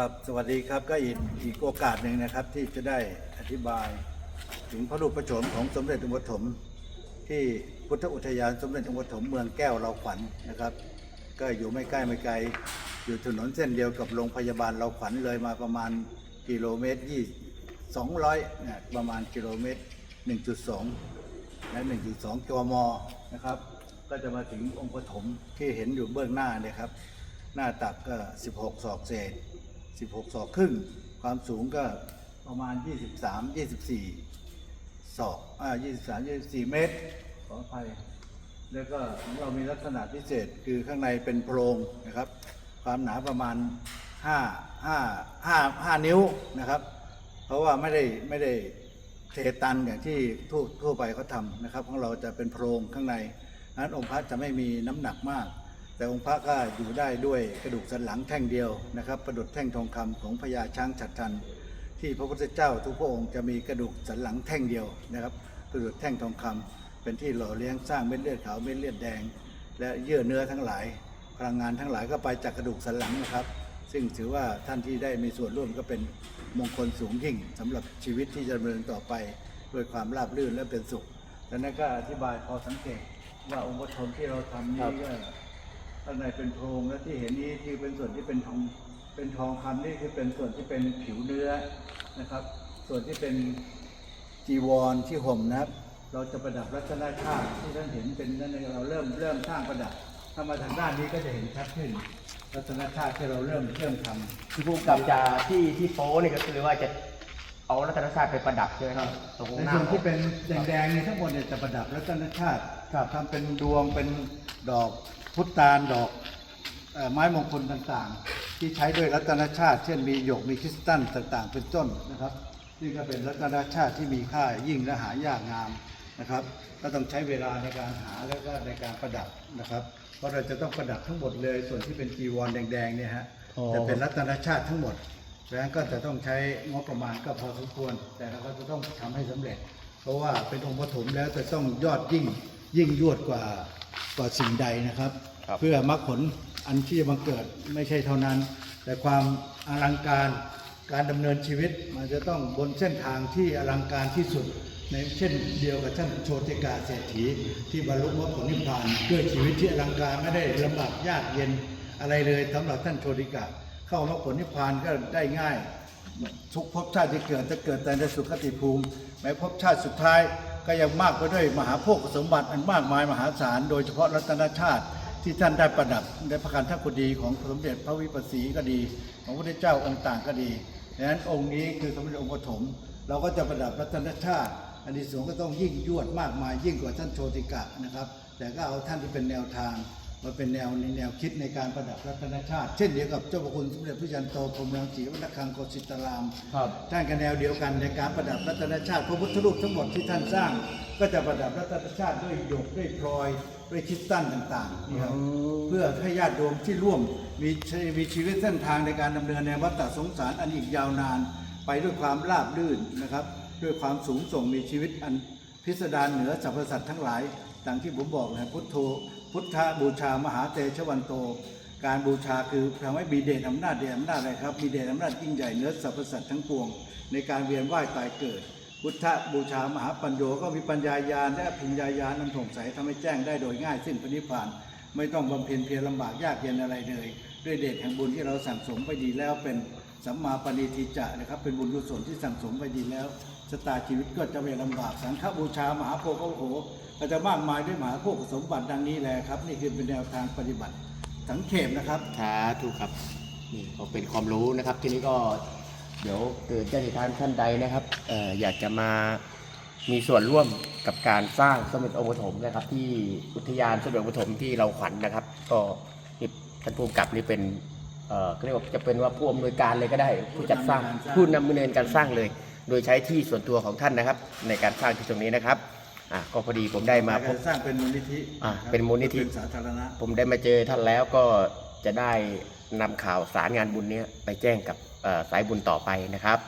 ครับสวัสดีครับก็อีกอีกโอกาสหนึ่งนะครับ ที่จะได้อธิบาย ถึงพระรูปประโฉมของสมเด็จองค์ปฐมที่พุทธอุทยานสมเด็จองค์ปฐมเมืองแก้วเราขวัญนะครับ ก็อยู่ไม่ใกล้ไม่ไกล อยู่ถนนเส้นเดียวกับโรงพยาบาลเราขวัญเลยมาประมาณกิโลเมตรยี่สองร้อยนี่ยประมาณกิโลเมตร 1.2 และ 1.2 กมนะครับ ก็จะมาถึงองค์ปฐมที่เห็นอยู่เบื้องหน้าเนี่ยครับ หน้าตักก็ 16 ศอกเศษ 16 ศอกครึ่ง ความสูงก็ประมาณ 23 24 ศอกอ่า23 24 เมตร ขออภัย แล้วก็ของเรามีลักษณะพิเศษคือข้างในเป็นโพรงนะครับ ความหนาประมาณ 5 5 5 5 นิ้วนะครับ เพราะว่าไม่ได้ไม่ได้เทตันอย่างที่ทั่วทั่วไปเขาทำนะครับ ของเราจะเป็นโพรงข้างในนั้นองค์พระจะไม่มีน้ำหนักมาก แต่องค์พระก็อยู่ได้ด้วยกระดูกสันหลังแท่งเดียวนะครับ ประดุดแท่งทองคำของพญาช้างฉัดทัน ที่พระพุทธเจ้าทุกพระองค์จะมีกระดูกสันหลังแท่งเดียวนะครับ ประดุดแท่งทองคำเป็นที่หล่อเลี้ยงสร้างเม็ดเลือดขาวเม็ดเลือดแดง และเยื่อเนื้อทั้งหลาย พลังงานทั้งหลายก็ไปจากกระดูกสันหลังนะครับ ซึ่งถือว่าท่านที่ได้มีส่วนร่วมก็เป็นมงคลสูงยิ่งสำหรับชีวิตที่จะดำเนินต่อไปด้วยความราบรื่นและเป็นสุขและนั่นก็อธิบายพอสังเกตว่าองค์ปฐมที่เราทำนี้ก็ ข้างในเป็นโพรงและที่เห็นนี้ที่เป็นส่วนที่เป็นทองเป็นทองคำนี่คือเป็นส่วนที่เป็นผิวเนื้อนะครับ ส่วนที่เป็นจีวรที่ห่มนะครับ เราจะประดับรัตนชาติที่ท่านเห็นเป็นนั่นเองเราเริ่มเริ่มสร้างประดับถ้ามาทางด้านนี้ก็จะเห็นชัดขึ้นรัตนชาติที่เราเริ่มเริ่มทำที่ผู้กำกับจะที่ที่โป้นี่ก็คือว่าจะเอารัตนชาติไปประดับใช่ไหมครับตรงในหน้าส่วนที่เป็นแดงๆเนี่ยทั้งหมดเนี่ยจะประดับรัตนชาติทำเป็นดวงเป็นดอก พุตานดอกเอ่อไม้มงคลต่างๆ ที่ใช้ด้วยรัตนชาติ เช่นมีหยกมีคริสตัลต่างๆ เป็นต้นนะครับนี่ก็เป็นรัตนชาติที่มีค่ายิ่งและหายากงามนะครับ ก็ต้องใช้เวลาในการหาแล้วก็ในการประดับนะครับ เพราะเราจะต้องประดับทั้งหมดเลย ส่วนที่เป็นจีวรแดงๆเนี่ยฮะจะเป็นรัตนชาติทั้งหมดเพราะฉะนั้นก็จะต้องใช้งบประมาณก็พอสมควร แต่เราก็จะต้องทำให้สำเร็จ เพราะว่าเป็นองค์ปฐมแล้วจะต้องยอดยิ่ง ยิ่งยวดกว่ากว่าสิ่งใดนะครับ เพื่อมรรคผลอันที่จะบังเกิดไม่ใช่เท่านั้น แต่ความอลังการการดำเนินชีวิตมันจะต้องบนเส้นทางที่อลังการที่สุด ในเช่นเดียวกับท่านโชติกาเศรษฐี ที่บรรลุมรรคผลนิพพานด้วยชีวิตที่อลังการไม่ได้ลำบากยากเย็นอะไรเลยสำหรับท่านโชติกาเข้ามรรคผลนิพพานก็ได้ง่ายทุกภพชาติที่เกิดจะเกิดแต่ในสุคติภูมิแม้ภพชาติสุดท้าย ก็ยังมากไปด้วยมหาโภคสมบัติอันมากมายมหาศาลโดยเฉพาะรัตนชาติที่ท่านได้ประดับในพระคันธกุดีของสมเด็จพระวิปัสสีก็ดี ของพระพุทธเจ้าองค์ต่างก็ดีดังนั้นองค์นี้คือสมเด็จองค์ปฐมเราก็จะประดับรัตนชาติอันนี้สงก็ต้องยิ่งยวดมากมายยิ่งกว่าท่านโชติกะนะครับ แต่ก็เอาท่านที่เป็นแนวทาง มาเป็นแนวในแนวคิดในการประดับรัตนชาติ เช่นเดียวกับเจ้าพระคุณสมเด็จพระจันโตพรหมรังสีวัฒคังโกสิตารามครับท่านก็แนวเดียวกันในการประดับรัตนชาติ พระพุทธรูปทั้งหมดที่ท่านสร้าง ก็จะประดับรัตนชาติด้วยหยกด้วยพลอยด้วยคริสตัลต่างๆนี่ครับเพื่อให้ญาติโยมที่ร่วมมีชีมีชีวิตเส้นทางในการดำเนินในวัฏฏะสงสารอันอีกยาวนาน ไปด้วยความราบรื่นนะครับ ด้วยความสูงส่งมีชีวิตอัน พิสดารเหนือสรรพสัตว์ทั้งหลายดังที่ผมบอกนะพุทโธพุทธบูชามหาเตชะวันโต การบูชาคือทำให้มีเดชอำนาจเดชอำนาจอะไรครับมีเดชอำนาจยิ่งใหญ่เหนือสรรพสัตว์ทั้งปวง ในการเวียนว่ายตายเกิด พุทธบูชามหาปัญโยก็มีปัญญายาณและพิญญายาณนำถ่งใสทำให้แจ้งได้โดยง่ายสิ้นพระนิพานไม่ต้องบำเพ็ญเพียรลำบากยากเย็นอะไรเลย ด้วยเดชแห่งบุญที่เราสั่งสมไปดีแล้วเป็นสัมมาปณิทิจะนะครับเป็นบุญกุศลที่สั่งสมไปดีแล้ว ตาชีวิตก็จะไม่ลำบากสังฆบูชามหาโพธิ์โหก็จะมากมายด้วยมหาโพธิ์สมบัติดังนี้แหละครับ นี่คือเป็นแนวทางปฏิบัติสังเขปนะครับสาธุครับนี่ก็เป็นความรู้นะครับ ทีนี้ก็เดี๋ยวเกิดญาติทานท่านใดนะครับเอ่ออยากจะมามีส่วนร่วมกับการสร้างสมเด็จองค์ปฐมนะครับ ที่อุทยานสมเด็จองค์ปฐมที่เราขวัญนะครับ ก็นี่ท่านผู้กำกับนี่เป็นเอ่อเขาเรียกว่าจะเป็นว่าผู้อำนวยการเลยก็ได้ ผู้จัดสร้างผู้นำดำเนินการสร้างเลย โดยใช้ที่ส่วนตัวของท่านนะครับ ในการสร้างที่ตรงนี้นะครับอะก็พอดีผมได้มาพบ สร้างเป็นมูลนิธิอ่าเป็นมูลนิธิ เป็นสาธารณะ ผมได้มาเจอท่านแล้วก็จะได้นำข่าวสารงานบุญเนี้ยไปแจ้งกับเอ่อสายบุญต่อไปนะครับ